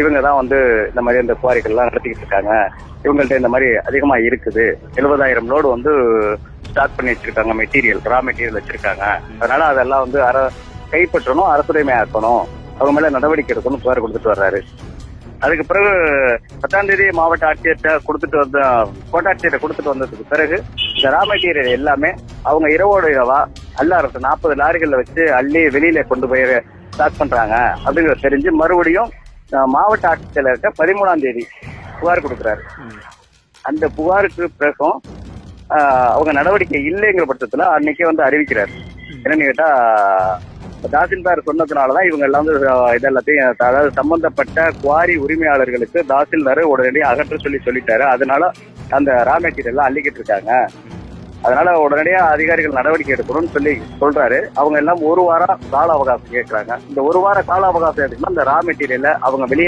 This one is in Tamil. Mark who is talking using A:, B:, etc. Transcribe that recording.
A: இவங்க தான் வந்து இந்த மாதிரி அந்த குவாரிகள் எல்லாம் நடத்திக்கிட்டு இருக்காங்க. இவங்கள்ட்ட இந்த மாதிரி அதிகமா இருக்குது. எழுபதாயிரம் லோடு வந்து ஸ்டாக் பண்ணி வச்சிருக்காங்க மெட்டீரியல் ரா மெட்டீரியல் வச்சிருக்காங்க. அதனால அதெல்லாம் வந்து அர கைப்பற்றணும் அரசுடைமையாக்கணும். அவங்க மேல நடவடிக்கை எடுக்கணும் புகார் கொடுத்துட்டு வர்றாரு. அதுக்கு பிறகு பத்தாம் தேதி மாவட்ட ஆட்சியர்கிட்ட கொடுத்துட்டு வந்த கோட்டாட்சியர்கிட்ட கொடுத்துட்டு வந்ததுக்கு பிறகு இந்த ரா மெட்டீரியல் எல்லாமே அவங்க இரவோட இரவா அல்லாரத்து நாற்பது லாரிகள்ல வச்சு அள்ளி வெளியில கொண்டு போய் ஸ்டாக் பண்றாங்க. அப்படிங்கிறத தெரிஞ்சு மறுபடியும் மாவட்ட ஆட்சித்தலைவர்கிட்ட பதிமூணாம் தேதி புகார் கொடுக்குறாரு. அந்த புகாருக்கு பிறகும் அவங்க நடவடிக்கை இல்லைங்கிற பட்சத்துல அன்னைக்கே வந்து அறிவிக்கிறாரு. என்னன்னு கேட்டா தாசில்தார் சொன்னதுனாலதான் இவங்க எல்லாம் வந்து இது எல்லாத்தையும் அதாவது சம்பந்தப்பட்ட குவாரி உரிமையாளர்களுக்கு தாசில்தார் உடனடியாக அகற்ற சொல்லி சொல்லிட்டாரு. அதனால அந்த ரா மெட்டீரியல் அள்ளிக்கிட்டு இருக்காங்க. அதனால உடனடியா அதிகாரிகள் நடவடிக்கை எடுக்கணும்னு சொல்லி சொல்றாரு. அவங்க எல்லாம் ஒரு வாரம் கால அவகாசம் கேட்கறாங்க இந்த ஒரு வார கால அவகாசம் எடுக்கணும் இந்த ரா மெட்டீரியல அவங்க வெளியே